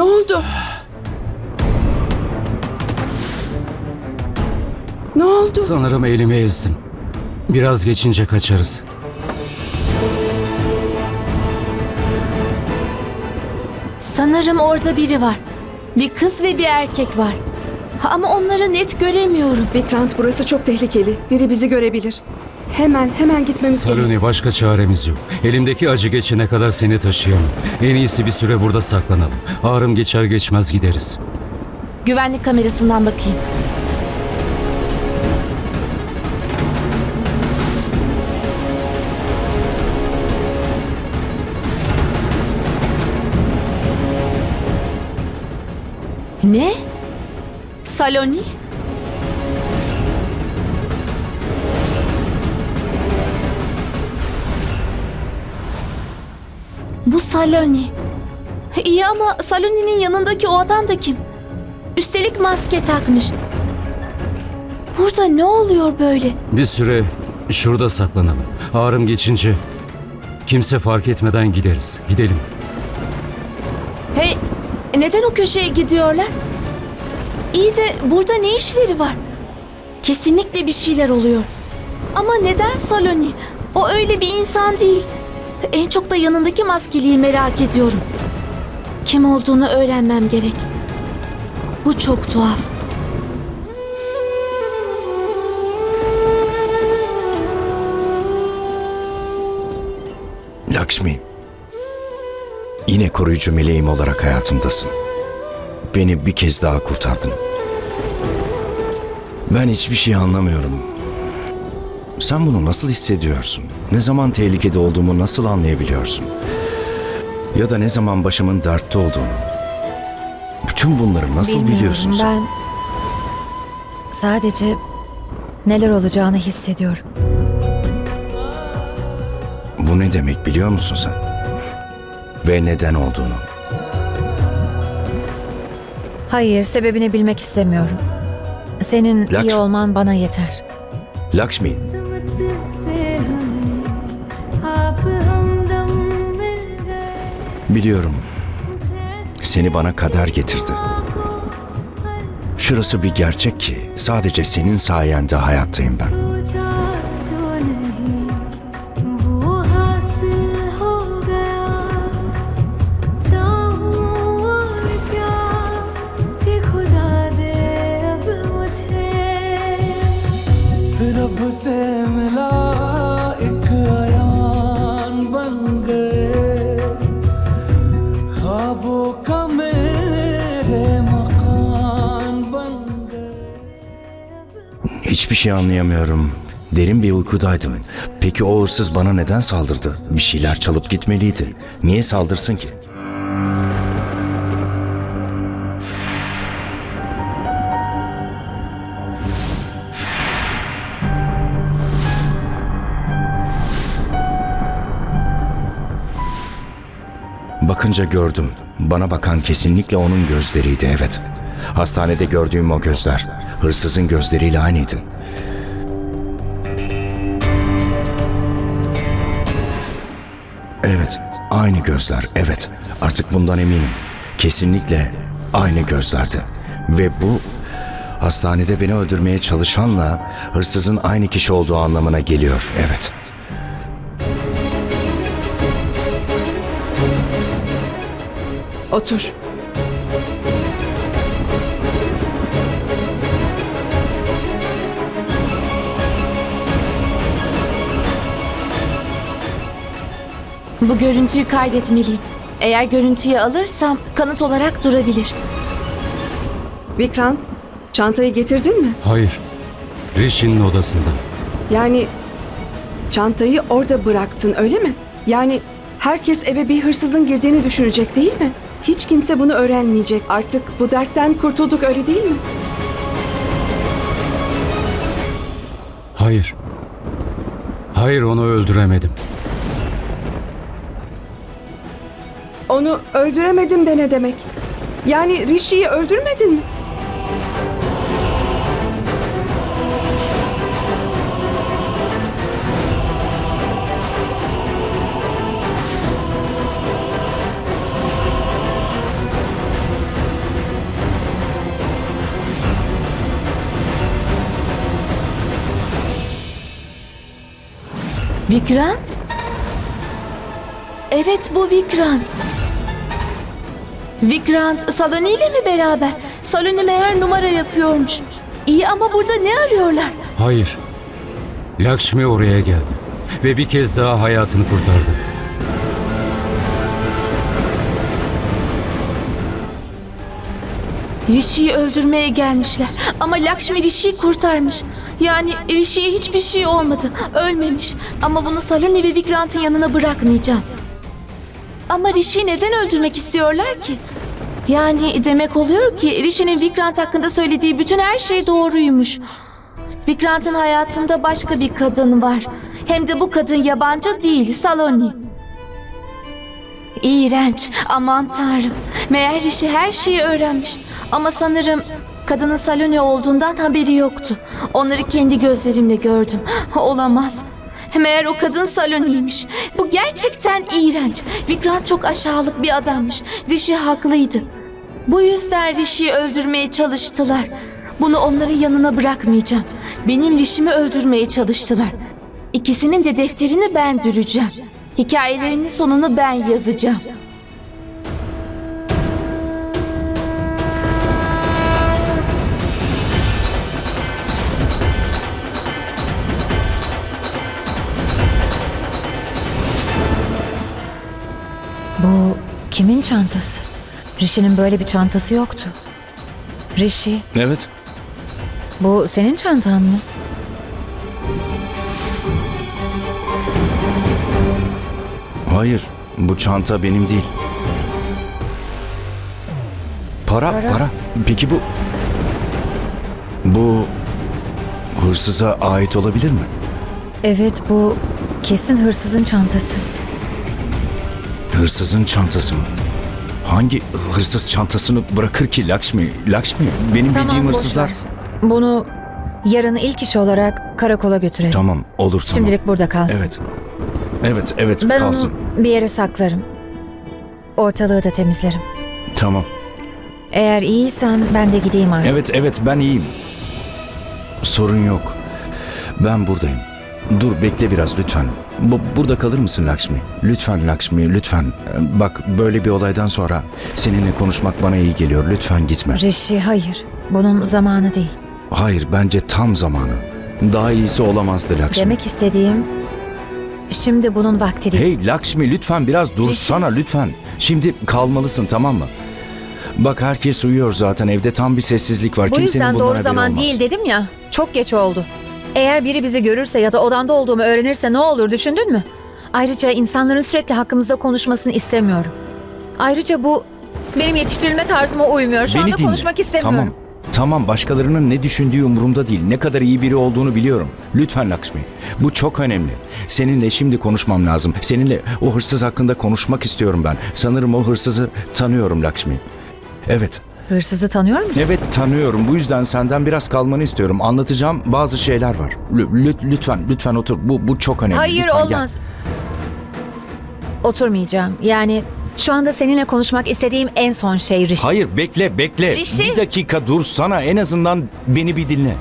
Ne oldu? Ne oldu? Sanırım elimi ezdim. Biraz geçince kaçarız. Sanırım orada biri var. Bir kız ve bir erkek var. Ha, ama onları net göremiyorum. Vikrant burası çok tehlikeli. Biri bizi görebilir. Hemen hemen gitmemiz gerek. Saloni başka çaremiz yok. Elimdeki acı geçene kadar seni taşıyamam. En iyisi bir süre burada saklanalım. Ağrım geçer geçmez gideriz. Güvenlik kamerasından bakayım. Ne? Saloni? Bu Saloni. İyi ama Saloni'nin yanındaki o adam da kim? Üstelik maske takmış. Burada ne oluyor böyle? Bir süre şurada saklanalım. Ağrım geçince kimse fark etmeden gideriz. Gidelim. Hey, neden o köşeye gidiyorlar? İyi de burada ne işleri var? Kesinlikle bir şeyler oluyor. Ama neden Saloni? O öyle bir insan değil. En çok da yanındaki maskeliyi merak ediyorum. Kim olduğunu öğrenmem gerek. Bu çok tuhaf. Lakshmi. Yine koruyucu meleğim olarak hayatımdasın. Beni bir kez daha kurtardın. Ben hiçbir şey anlamıyorum. Sen bunu nasıl hissediyorsun? Ne zaman tehlikede olduğumu nasıl anlayabiliyorsun? Ya da ne zaman başımın dertte olduğunu? Bütün bunları nasıl Bilmiyorum, biliyorsun sen? Ben sadece neler olacağını hissediyorum. Bu ne demek biliyor musun sen? Ve neden olduğunu. Hayır, sebebini bilmek istemiyorum. Senin iyi Lakşmi. olman bana yeter. Lakshmi, biliyorum seni bana kader getirdi. Şurası bir gerçek ki sadece senin sayende hayattayım ben. Hiçbir şey anlayamıyorum. Derin bir uykudaydım. Peki o hırsız bana neden saldırdı? Bir şeyler çalıp gitmeliydi. Niye saldırsın ki? Bakınca gördüm. Bana bakan kesinlikle onun gözleriydi evet. Hastanede gördüğüm o gözler hırsızın gözleriyle aynıydı. Aynı gözler. Evet, artık bundan eminim. Kesinlikle aynı gözlerdi. Ve bu hastanede beni öldürmeye çalışanla hırsızın aynı kişi olduğu anlamına geliyor. Evet. Otur. Bu görüntüyü kaydetmeliyim. Eğer görüntüyü alırsam kanıt olarak durabilir. Vikrant, çantayı getirdin mi? Hayır. Rishi'nin odasında. Yani çantayı orada bıraktın öyle mi? Yani herkes eve bir hırsızın girdiğini düşünecek değil mi? Hiç kimse bunu öğrenmeyecek. Artık bu dertten kurtulduk öyle değil mi? Hayır. Hayır onu öldüremedim. Onu öldüremedim de ne demek? Yani Rishi'yi öldürmedin mi? Vikrant? Evet bu Vikrant. Vikrant Saloni ile mi beraber? Saloni meğer numara yapıyormuş. İyi ama burada ne arıyorlar? Hayır. Lakshmi oraya geldi. Ve bir kez daha hayatını kurtardı. Rishi'yi öldürmeye gelmişler. Ama Lakshmi Rishi'yi kurtarmış. Yani Rishi'ye hiçbir şey olmadı. Ölmemiş. Ama bunu Saloni ve Vikrant'ın yanına bırakmayacağım. Ama Rishi'yi neden öldürmek istiyorlar ki? Yani demek oluyor ki Rishi'nin Vikrant hakkında söylediği bütün her şey doğruymuş. Vikrant'ın hayatında başka bir kadın var. Hem de bu kadın yabancı değil, Saloni. İğrenç. Aman tanrım. Meğer Rishi her şeyi öğrenmiş. Ama sanırım kadının Saloni olduğundan haberi yoktu. Onları kendi gözlerimle gördüm. Olamaz. Meğer o kadın Saloni'ymiş. Bu gerçekten iğrenç. Vikrant çok aşağılık bir adammış. Rishi haklıydı. Bu yüzden Rishi'yi öldürmeye çalıştılar. Bunu onların yanına bırakmayacağım. Benim Rishi'mi öldürmeye çalıştılar. İkisinin de defterini ben düreceğim. Hikayelerinin sonunu ben yazacağım. Bu kimin çantası? Rishi'nin böyle bir çantası yoktu. Rishi, Evet. bu senin çantan mı? Hayır, bu çanta benim değil. Para, para. Para. Peki bu... Bu... Hırsıza ait olabilir mi? Evet, bu kesin hırsızın çantası. Hırsızın çantası mı? Hangi hırsız çantasını bırakır ki Lakshmi? Lakshmi, benim bildiğim boş hırsızlar... ver. Bunu yarın ilk iş olarak karakola götürelim. Tamam, olur tamam. Şimdilik burada kalsın. Evet. Evet, evet Ben kalsın. onu bir yere saklarım. Ortalığı da temizlerim. Tamam. Eğer iyiysen ben de gideyim artık. Evet, evet ben iyiyim. Sorun yok. Ben buradayım. Dur bekle biraz lütfen. Bu, burada kalır mısın Lakshmi? Lütfen Lakshmi, lütfen. Ee, Bak böyle bir olaydan sonra seninle konuşmak bana iyi geliyor. Lütfen gitme. Rishi hayır. Bunun zamanı değil. Hayır, bence tam zamanı. Daha iyisi olamazdı Lakshmi. Demek istediğim şimdi bunun vakti değil. Hey Lakshmi lütfen biraz dursana lütfen. Şimdi kalmalısın tamam mı? Bak herkes uyuyor zaten evde tam bir sessizlik var. Bu Kimsenin yüzden bundan doğru haberi zaman olmaz. değil dedim ya. Çok geç oldu. Eğer biri bizi görürse ya da odanda olduğumu öğrenirse ne olur düşündün mü? Ayrıca insanların sürekli hakkımızda konuşmasını istemiyorum. Ayrıca bu benim yetiştirilme tarzıma uymuyor. Şu Beni anda dinle. konuşmak istemiyorum. Tamam. Tamam başkalarının ne düşündüğü umurumda değil. Ne kadar iyi biri olduğunu biliyorum. Lütfen Lakshmi. Bu çok önemli. Seninle şimdi konuşmam lazım. Seninle o hırsız hakkında konuşmak istiyorum ben. Sanırım o hırsızı tanıyorum Lakshmi. Evet. Hırsızı tanıyor musun? Evet tanıyorum. Bu yüzden senden biraz kalmanı istiyorum. Anlatacağım bazı şeyler var. Lü- lü- lütfen lütfen otur. Bu bu çok önemli. Hayır Lütfen gel. olmaz. Oturmayacağım. Yani şu anda seninle konuşmak istediğim en son şey Rishi. Hayır bekle bekle. Rişi. Bir dakika dursana en azından beni bir dinle.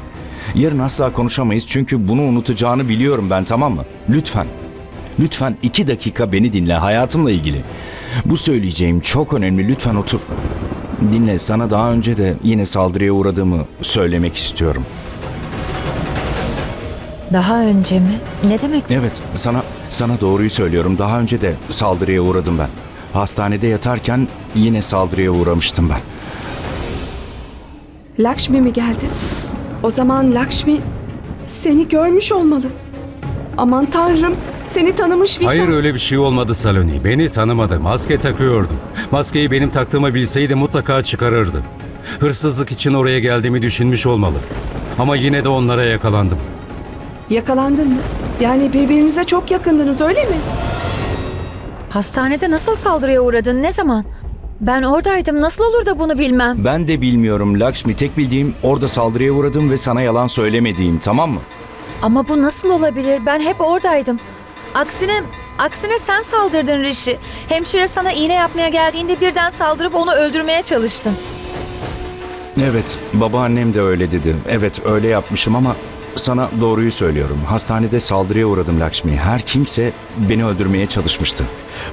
Yarın asla konuşamayız çünkü bunu unutacağını biliyorum ben tamam mı? Lütfen. Lütfen iki dakika beni dinle hayatımla ilgili. Bu söyleyeceğim çok önemli lütfen otur. Dinle sana daha önce de yine saldırıya uğradığımı söylemek istiyorum. Daha önce mi? Ne demek? Evet sana sana doğruyu söylüyorum daha önce de saldırıya uğradım ben. Hastanede yatarken yine saldırıya uğramıştım ben. Lakshmi mi geldi? O zaman Lakshmi seni görmüş olmalı. Aman tanrım seni tanımış Vikrant. Hayır öyle bir şey olmadı Saloni. Beni tanımadı. Maske takıyordum. Maskeyi benim taktığımı bilseydi mutlaka çıkarırdı. Hırsızlık için oraya geldiğimi düşünmüş olmalı. Ama yine de onlara yakalandım. Yakalandın mı? Yani birbirinize çok yakındınız öyle mi? Hastanede nasıl saldırıya uğradın? Ne zaman? Ben oradaydım. Nasıl olur da bunu bilmem? Ben de bilmiyorum Lakshmi. Tek bildiğim orada saldırıya uğradım ve sana yalan söylemediğim tamam mı? Ama bu nasıl olabilir? Ben hep oradaydım. Aksine, aksine sen saldırdın Rishi. Hemşire sana iğne yapmaya geldiğinde birden saldırıp onu öldürmeye çalıştın. Evet, babaannem de öyle dedi. Evet, öyle yapmışım ama Sana doğruyu söylüyorum. Hastanede saldırıya uğradım Lakshmi. Her kimse beni öldürmeye çalışmıştı.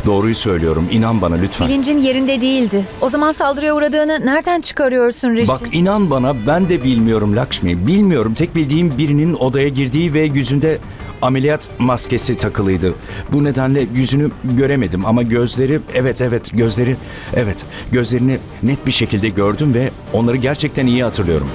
Doğruyu söylüyorum. İnan bana lütfen. Bilincin yerinde değildi. O zaman saldırıya uğradığını nereden çıkarıyorsun Rishi? Bak inan bana ben de bilmiyorum Lakshmi. Bilmiyorum. Tek bildiğim birinin odaya girdiği ve yüzünde ameliyat maskesi takılıydı. Bu nedenle yüzünü göremedim ama gözleri evet evet gözleri evet gözlerini net bir şekilde gördüm ve onları gerçekten iyi hatırlıyorum.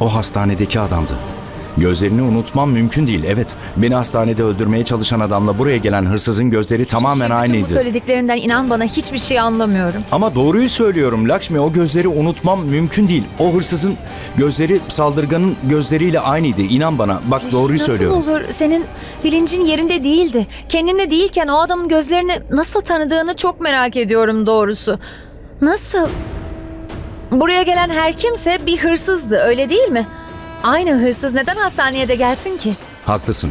O hastanedeki adamdı. Gözlerini unutmam mümkün değil. Evet, beni hastanede öldürmeye çalışan adamla buraya gelen hırsızın gözleri tamamen Rishi, bütün bu aynıydı. söylediklerinden inan bana hiçbir şey anlamıyorum. Ama doğruyu söylüyorum Lakshmi o gözleri unutmam mümkün değil. O hırsızın gözleri saldırganın gözleriyle aynıydı. İnan bana bak doğruyu nasıl söylüyorum. olur? Senin bilincin yerinde değildi. Kendinde değilken o adamın gözlerini nasıl tanıdığını çok merak ediyorum doğrusu. Nasıl? Buraya gelen her kimse bir hırsızdı öyle değil mi? Aynı hırsız neden hastaneye de gelsin ki? Haklısın.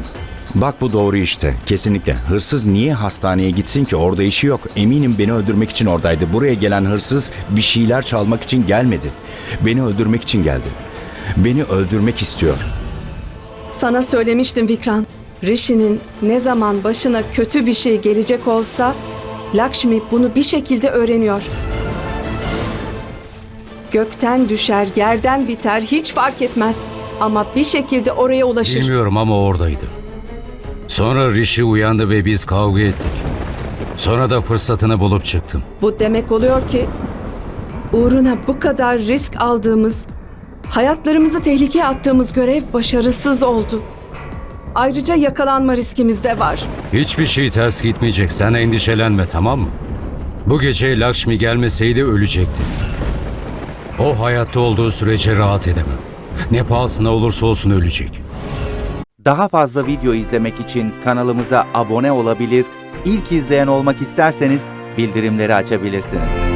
Bak bu doğru işte. Kesinlikle. Hırsız niye hastaneye gitsin ki? Orada işi yok. Eminim beni öldürmek için oradaydı. Buraya gelen hırsız bir şeyler çalmak için gelmedi. Beni öldürmek için geldi. Beni öldürmek istiyor. Sana söylemiştim Vikran. Rishi'nin ne zaman başına kötü bir şey gelecek olsa Lakshmi bunu bir şekilde öğreniyor. Gökten düşer, yerden biter hiç fark etmez. Ama bir şekilde oraya ulaşır. Bilmiyorum ama oradaydı. Sonra Rishi uyandı ve biz kavga ettik. Sonra da fırsatını bulup çıktım. Bu demek oluyor ki uğruna bu kadar risk aldığımız, hayatlarımızı tehlikeye attığımız görev başarısız oldu. Ayrıca yakalanma riskimiz de var. Hiçbir şey ters gitmeyecek. Sen endişelenme tamam mı? Bu gece Lakshmi gelmeseydi ölecekti. O hayatta olduğu sürece rahat edemem. Ne pahasına olursa olsun ölecek. Daha fazla video izlemek için kanalımıza abone olabilir, ilk izleyen olmak isterseniz bildirimleri açabilirsiniz.